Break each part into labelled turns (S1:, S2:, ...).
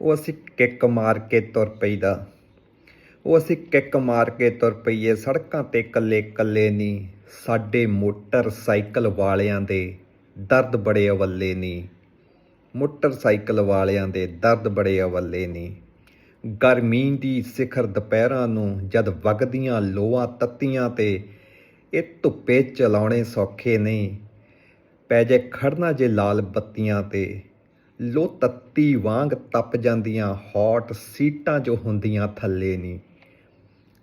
S1: ਉਹ ਅਸੀਂ ਕਿੱਕ ਮਾਰ ਕੇ ਤੁਰ ਪਈਦਾ। ਉਹ ਅਸੀਂ ਕਿੱਕ ਮਾਰ ਕੇ ਤੁਰ ਪਈਏ, ਸੜਕਾਂ ਤੇ ਕੱਲੇ ਕੱਲੇ ਨਹੀਂ ਸਾਡੇ ਮੋਟਰਸਾਈਕਲ ਵਾਲਿਆਂ ਦੇ ਦਰਦ ਬੜੇ ਅਵੱਲੇ ਨਹੀਂ ਮੋਟਰਸਾਈਕਲ ਵਾਲਿਆਂ ਦੇ ਦਰਦ ਬੜੇ ਅਵੱਲੇ ਨਹੀਂ ਗਰਮੀ ਦੀ ਸਿਖਰ ਦੁਪਹਿਰਾਂ ਨੂੰ ਜਦ ਵਗਦੀਆਂ ਲੋਆਂ ਤੱਤੀਆਂ ਤੇ ਇਹ ਧੁੱਪੇ ਚਲਾਉਣੇ ਸੌਖੇ ਨਹੀਂ ਪੈ ਜੇ ਖੜਨਾ ਜੇ ਲਾਲ ਬੱਤੀਆਂ ਤੇ। ਲੋ ਤੱਤੀ ਵਾਂਗ ਤਪ ਜਾਂਦੀਆਂ ਹੌਟ ਸੀਟਾਂ ਜੋ ਹੁੰਦੀਆਂ ਥੱਲੇ ਨਹੀਂ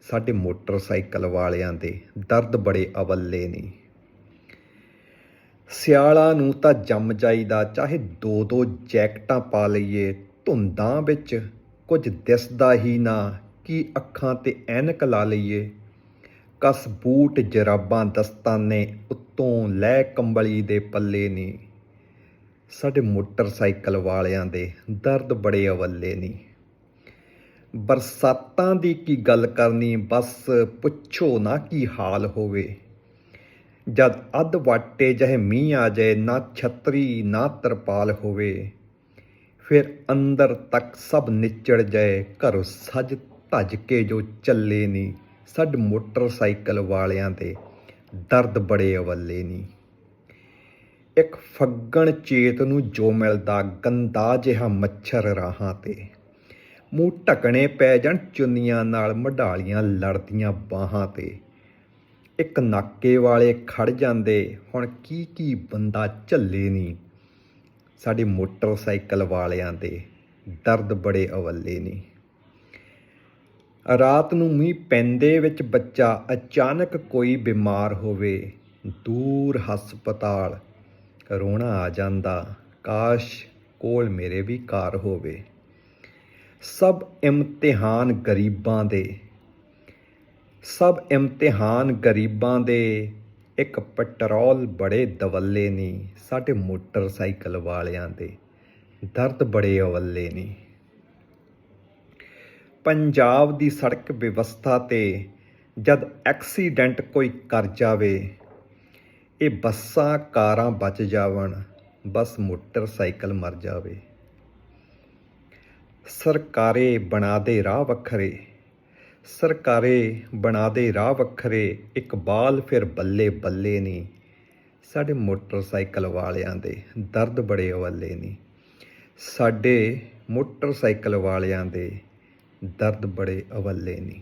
S1: ਸਾਡੇ ਮੋਟਰਸਾਈਕਲ ਵਾਲਿਆਂ ਦੇ ਦਰਦ ਬੜੇ ਅਵੱਲੇ ਨਹੀਂ ਸਿਆਲਾਂ ਨੂੰ ਤਾਂ ਜੰਮ ਜਾਈਦਾ, ਚਾਹੇ ਦੋ ਦੋ ਜੈਕਟਾਂ ਪਾ ਲਈਏ, ਧੁੰਦਾਂ ਵਿੱਚ ਕੁਝ ਦਿਸਦਾ ਹੀ ਨਾ, ਕੀ ਅੱਖਾਂ ਤੇ ਐਨਕ ਲਾ ਲਈਏ। ਕਸ ਬੂਟ ਜਰਾਬਾਂ ਦਸਤਾਨੇ ਉੱਤੋਂ ਲੈ ਕੰਬਲੀ ਦੇ ਪੱਲੇ ਨਹੀਂ ਸਾਡੇ ਮੋਟਰਸਾਈਕਲ ਵਾਲਿਆਂ ਦੇ ਦਰਦ ਬੜੇ ਅਵੱਲੇ ਨਹੀਂ ਬਰਸਾਤਾਂ ਦੀ ਕੀ ਗੱਲ ਕਰਨੀ, ਬਸ ਪੁੱਛੋ ਨਾ ਕੀ ਹਾਲ ਹੋਵੇ। ਜਦ ਅੱਧ ਵਾਟੇ ਜਿਹੇ ਮੀਂਹ ਆ ਜਾਏ, ਨਾ ਛਤਰੀ, ਨਾ ਤਰਪਾਲ ਹੋਵੇ। ਫਿਰ ਅੰਦਰ ਤੱਕ ਸਭ ਨਿਚੜ ਜਾਏ, ਘਰੋਂ ਸੱਜ ਧੱਜ ਕੇ ਜੋ ਚੱਲੇ ਨਹੀਂ ਸੱਡ ਮੋਟਰਸਾਈਕਲ ਵਾਲਿਆਂ ਦੇ ਦਰਦ ਬੜੇ ਅਵੱਲੇ ਨਹੀਂ ਇੱਕ ਫੱਗਣ ਚੇਤ ਨੂੰ ਜੋ ਮਿਲਦਾ ਗੰਦਾ ਜਿਹਾ ਮੱਛਰ ਰਾਹਾਂ ਤੇ। ਮੂੰਹ ਢਕਣੇ ਪੈ ਜਾਣ ਚੁੰਨੀਆਂ ਨਾਲ ਮਢਾਲੀਆਂ ਲੜਦੀਆਂ ਬਾਹਾਂ ਤੇ। ਇੱਕ ਨਾਕੇ ਵਾਲੇ ਖੜ ਜਾਂਦੇ, ਹੁਣ ਕੀ ਕੀ ਬੰਦਾ ਝੱਲੇ ਨਹੀਂ ਸਾਡੇ ਮੋਟਰਸਾਈਕਲ ਵਾਲਿਆਂ ਦੇ ਦਰਦ ਬੜੇ ਅਵੱਲੇ ਨਹੀਂ ਰਾਤ ਨੂੰ ਮੀਂਹ ਪੈਂਦੇ ਵਿੱਚ ਬੱਚਾ ਅਚਾਨਕ ਕੋਈ ਬਿਮਾਰ ਹੋਵੇ, ਦੂਰ ਹਸਪਤਾਲ ਰੋਣਾ ਆ ਜਾਂਦਾ। ਕਾਸ਼ ਕੋਲ ਮੇਰੇ ਵੀ ਕਾਰ ਹੋਵੇ। ਸਭ ਇਮਤਿਹਾਨ ਗਰੀਬਾਂ ਦੇ। ਸਭ ਇਮਤਿਹਾਨ ਗਰੀਬਾਂ ਦੇ। ਇੱਕ ਪੈਟਰੋਲ ਬੜੇ ਦਵੱਲੇ ਨਹੀਂ ਸਾਡੇ ਮੋਟਰਸਾਈਕਲ ਵਾਲਿਆਂ ਦੇ। ਦਰਦ ਬੜੇ ਅਵੱਲੇ ਨਹੀਂ ਪੰਜਾਬ ਦੀ ਸੜਕ ਵਿਵਸਥਾ ਤੇ ਜਦ ਐਕਸੀਡੈਂਟ ਕੋਈ ਕਰ ਜਾਵੇ ਇਹ ਬੱਸਾਂ, ਕਾਰਾਂ ਬਚ ਜਾਵਣ, ਬਸ, ਮੋਟਰਸਾਈਕਲ ਮਰ ਜਾਵੇ। ਸਰਕਾਰੇ ਬਣਾ ਦੇ ਰਾਹ ਵੱਖਰੇ, ਸਰਕਾਰੇ ਬਣਾ ਦੇ ਰਾਹ ਵੱਖਰੇ ਇਕਬਾਲ ਫਿਰ ਬੱਲੇ ਬੱਲੇ ਨਹੀਂ ਸਾਡੇ ਮੋਟਰਸਾਈਕਲ ਵਾਲਿਆਂ ਦੇ ਦਰਦ ਬੜੇ ਅਵੱਲੇ ਨਹੀਂ ਸਾਡੇ ਮੋਟਰਸਾਈਕਲ ਵਾਲਿਆਂ ਦੇ ਦਰਦ ਬੜੇ ਅਵੱਲੇ ਨਹੀਂ